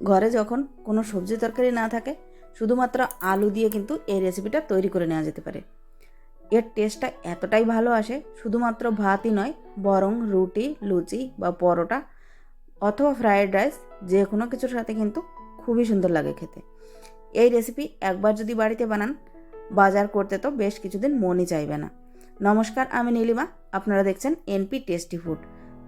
ঘরে যখন কোনো সবজি তরকারি না থাকে, শুধুমাত্র আলু দিয়ে কিন্তু এই রেসিপিটা তৈরি করে নেওয়া যেতে পারে। এর টেস্টটা এতটাই ভালো আসে, শুধুমাত্র ভাতই নয়, বরং রুটি, লুচি বা পরোটা অথবা ফ্রায়েড রাইস যে কোনো কিছুর সাথে কিন্তু খুবই সুন্দর লাগে খেতে। এই রেসিপি একবার যদি বাড়িতে বানান, বাজার করতে তো বেশ কিছুদিন মনই চাইবে না। নমস্কার, আমি নীলিমা, আপনারা দেখছেন এনপি টেস্টি ফুড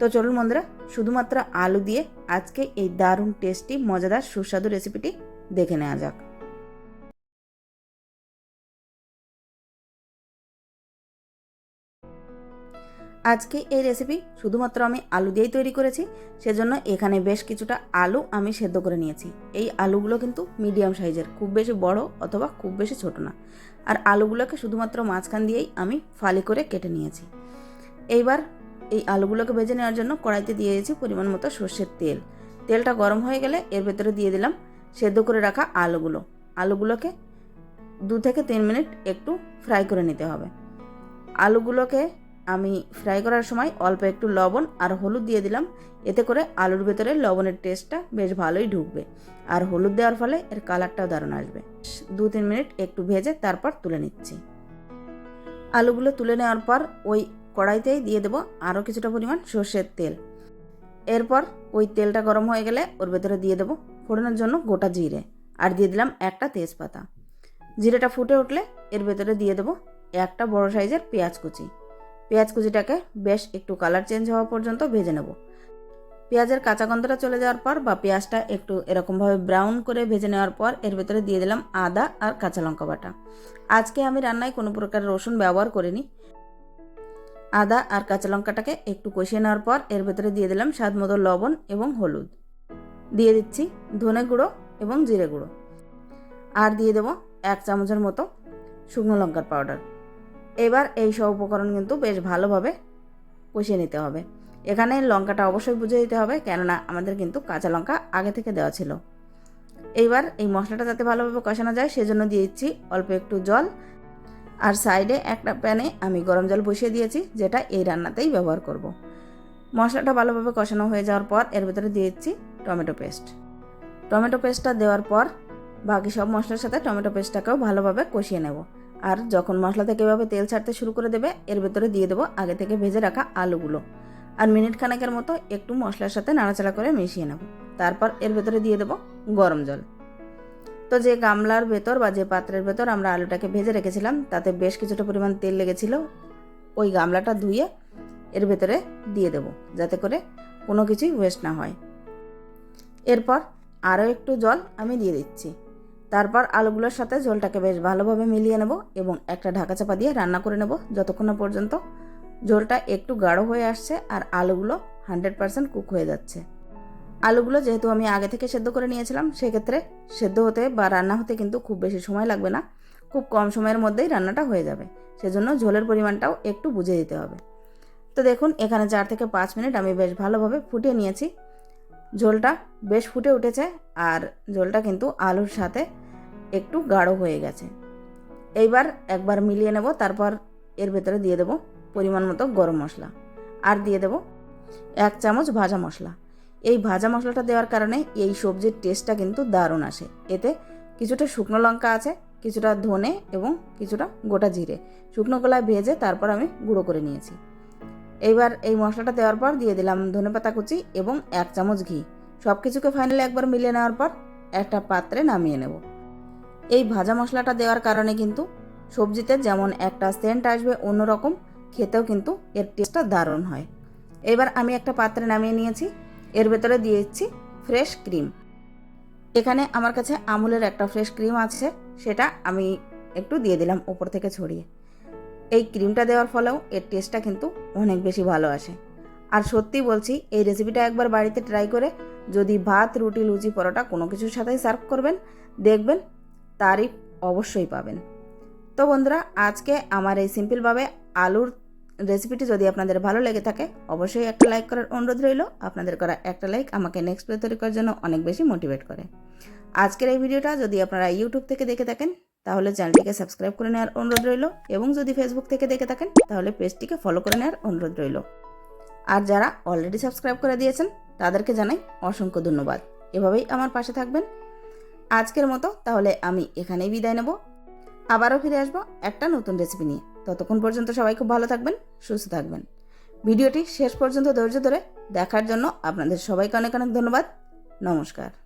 তো চলুন বন্ধুরা, শুধুমাত্র আলু দিয়ে আজকে এই দারুণ টেস্টি মজাদার, সুস্বাদু রেসিপিটি দেখে নেওয়া যাক। আজকে এই রেসিপি শুধুমাত্র আমি আলু দিয়েই তৈরি করেছি, সেজন্য এখানে বেশ কিছুটা আলু আমি সেদ্ধ করে নিয়েছি। এই আলুগুলো কিন্তু মিডিয়াম সাইজের খুব বেশি বড় অথবা খুব বেশি ছোট না। আর আলুগুলোকে শুধুমাত্র মাঝখান দিয়েই আমি ফালি করে কেটে নিয়েছি। এইবার এই আলুগুলোকে ভেজে নেওয়ার জন্য কড়াইতে দিয়ে দিয়েছি পরিমাণ মতো সর্ষের তেল। তেলটা গরম হয়ে গেলে এর ভেতরে দিয়ে দিলাম সেদ্ধ করে রাখা আলুগুলো। আলুগুলোকে দু থেকে তিন মিনিট একটু ফ্রাই করে নিতে হবে। আলুগুলোকে আমি ফ্রাই করার সময় অল্প একটু লবণ আর হলুদ দিয়ে দিলাম। এতে করে আলুর ভেতরে লবণের টেস্টটা বেশ ভালোই ঢুকবে। আর হলুদ দেওয়ার ফলে এর কালারটাও দারুণ আসবে। দু তিন মিনিট একটু ভেজে তারপর তুলে নিচ্ছি। আলুগুলো তুলে নেওয়ার পর ওই কড়াইতেই দিয়ে দেবো আরও কিছুটা পরিমাণ সর্ষের তেল। এরপর ওই তেলটা গরম হয়ে গেলে ওর ভেতরে দিয়ে দেবো ফোড়নের জন্য গোটা জিরে আর দিয়ে দিলাম একটা তেজপাতা। জিরেটা ফুটে উঠলে এর ভেতরে দিয়ে দেবো একটা বড় সাইজের পেঁয়াজ কুচি। পেঁয়াজ কুচিটাকে বেশ একটু কালার চেঞ্জ হওয়া পর্যন্ত ভেজে নেব। পেঁয়াজের কাঁচা গন্ধটা চলে যাওয়ার পর বা পেঁয়াজটা একটু এরকমভাবে ব্রাউন করে ভেজে নেওয়ার পর এর ভেতরে দিয়ে দিলাম আদা আর কাঁচা লঙ্কা বাটা। আজকে আমি রান্নায় কোনো প্রকার রসুন ব্যবহার করিনি। আদা আর কাঁচা লঙ্কাটাকে একটু কষিয়ে নেওয়ার পর এর ভেতরে দিয়ে দিলাম স্বাদ মতো লবণ এবং হলুদ। দিয়ে দিচ্ছি ধনে গুঁড়ো এবং জিরে গুঁড়ো। আর দিয়ে দেবো এক চামচের মতো শুকনো লঙ্কার পাউডার। এবার এই সব উপকরণ কিন্তু বেশ ভালোভাবে কষিয়ে নিতে হবে। এখানে লঙ্কাটা অবশ্যই বুঝে দিতে হবে, কেননা আমাদের কিন্তু কাঁচা লঙ্কা আগে থেকে দেওয়া ছিল। এইবার এই মশলাটা যাতে ভালোভাবে কষানো যায়, সেজন্য দিয়ে দিচ্ছি অল্প একটু জল আর সাইডে একটা প্যানে আমি গরম জল বসিয়ে দিয়েছি, যেটা এই রান্নাতেই ব্যবহার করব। মশলাটা ভালোভাবে কষানো হয়ে যাওয়ার পর এর ভেতরে দিয়ে দিচ্ছি টমেটো পেস্ট। টমেটো পেস্টটা দেওয়ার পর বাকি সব মশলার সাথে টমেটো পেস্টটাকেও ভালোভাবে কষিয়ে নেব। আর যখন মশলা থেকে এভাবে তেল ছাড়তে শুরু করে দেবে, এর ভেতরে দিয়ে দেবো আগে থেকে ভেজে রাখা আলুগুলো। আর মিনিট খানেকের মতো একটু মশলার সাথে নাড়াচাড়া করে মিশিয়ে নেব। তারপর এর ভেতরে দিয়ে দেবো গরম জল। তো যে গামলার ভেতর বা যে পাত্রের ভেতর আমরা আলুটাকে ভেজে রেখেছিলাম, তাতে বেশ কিছুটা পরিমাণ তেল লেগেছিল, ওই গামলাটা ধুয়ে এর ভেতরে দিয়ে দেব, যাতে করে কোনো কিছুই ওয়েস্ট না হয়। এরপর আরও একটু জল আমি দিয়ে দিচ্ছি। তারপর আলুগুলোর সাথে ঝোলটাকে বেশ ভালোভাবে মিলিয়ে নেব এবং একটা ঢাকা চাপা দিয়ে রান্না করে নেব যতক্ষণ না পর্যন্ত ঝোলটা একটু গাঢ় হয়ে আসছে আর আলুগুলো হান্ড্রেড পারসেন্ট কুক হয়ে যাচ্ছে। আলুগুলো যেহেতু আমি আগে থেকে সেদ্ধ করে নিয়েছিলাম, সেক্ষেত্রে সেদ্ধ হতে বা রান্না হতে কিন্তু খুব বেশি সময় লাগবে না। খুব কম সময়ের মধ্যেই রান্নাটা হয়ে যাবে। সেজন্য ঝোলের পরিমাণটাও একটু বুঝে দিতে হবে। তো দেখুন, এখানে চার থেকে পাঁচ মিনিট আমি বেশ ভালোভাবে ফুটিয়ে নিয়েছি। ঝোলটা বেশ ফুটে উঠেছে আর ঝোলটা কিন্তু আলুর সাথে একটু গাঢ় হয়ে গেছে। এইবার একবার মিলিয়ে নেব, তারপর এর ভেতরে দিয়ে দেব পরিমাণ মতো গরম মশলা। আর দিয়ে দেব এক চামচ ভাজা মশলা। এই ভাজা মশলাটা দেওয়ার কারণে এই সবজির টেস্টটা কিন্তু দারুণ আসে। এতে কিছুটা শুকনো লঙ্কা আছে, কিছুটা ধনে এবং কিছুটা গোটা জিরে। শুকনো গলায় ভেজে তারপর আমি গুঁড়ো করে নিয়েছি। এইবার এই মশলাটা দেওয়ার পর দিয়ে দিলাম ধনেপাতা কুচি এবং এক চামচ ঘি। সব কিছুকে ফাইনালি একবার মিলিয়ে নেওয়ার পর একটা পাত্রে নামিয়ে নেব। এই ভাজা মশলাটা দেওয়ার কারণে কিন্তু সবজিতে যেমন একটা সেন্ট আসবে অন্যরকম, খেতেও কিন্তু এর টেস্টটা দারুণ হয়। এবার আমি একটা পাত্রে নামিয়ে নিয়েছি। এর ভেতরে দিয়ে দিচ্ছি ফ্রেশ ক্রিম এখানে আমার কাছে আমুলের একটা ফ্রেশ ক্রিম আছে, সেটা আমি একটু দিয়ে দিলাম ওপর থেকে ছড়িয়ে। এই ক্রিমটা দেওয়ার ফলেও এর টেস্টটা কিন্তু অনেক বেশি ভালো আসে। আর সত্যি বলছি, এই রেসিপিটা একবার বাড়িতে ট্রাই করে যদি ভাত, রুটি, লুচি, পরোটা কোনো কিছুর সাথেই সার্ভ করবেন, দেখবেন তারিফ অবশ্যই পাবেন। তো বন্ধুরা, আজকে আমার এই সিম্পলভাবে আলুর রেসিপিটি যদি আপনাদের ভালো লেগে থাকে, অবশ্যই একটা লাইক করার অনুরোধ রইল। আপনাদের করা একটা লাইক আমাকে নেক্সট ভিডিও তৈরি করার জন্য অনেক বেশি মোটিভেট করে। আজকের এই ভিডিওটা যদি আপনারা ইউটিউব থেকে দেখে থাকেন, তাহলে চ্যানেলটিকে সাবস্ক্রাইব করে নেওয়ার অনুরোধ রইল এবং যদি ফেসবুক থেকে দেখে থাকেন, তাহলে পেজটিকে ফলো করে নেওয়ার অনুরোধ রইল। আর যারা অলরেডি সাবস্ক্রাইব করে দিয়েছেন, তাদেরকে জানাই অসংখ্য ধন্যবাদ। এভাবেই আমার পাশে থাকবেন। আজকের মতো তাহলে আমি এখানেই বিদায় নেব। আবারও ফিরে আসব একটা নতুন রেসিপি নিয়ে। ততক্ষণ পর্যন্ত সবাই খুব ভালো থাকবেন, সুস্থ থাকবেন। ভিডিওটি শেষ পর্যন্ত ধৈর্য ধরে দেখার জন্য আপনাদের সবাইকে অনেক অনেক ধন্যবাদ। নমস্কার।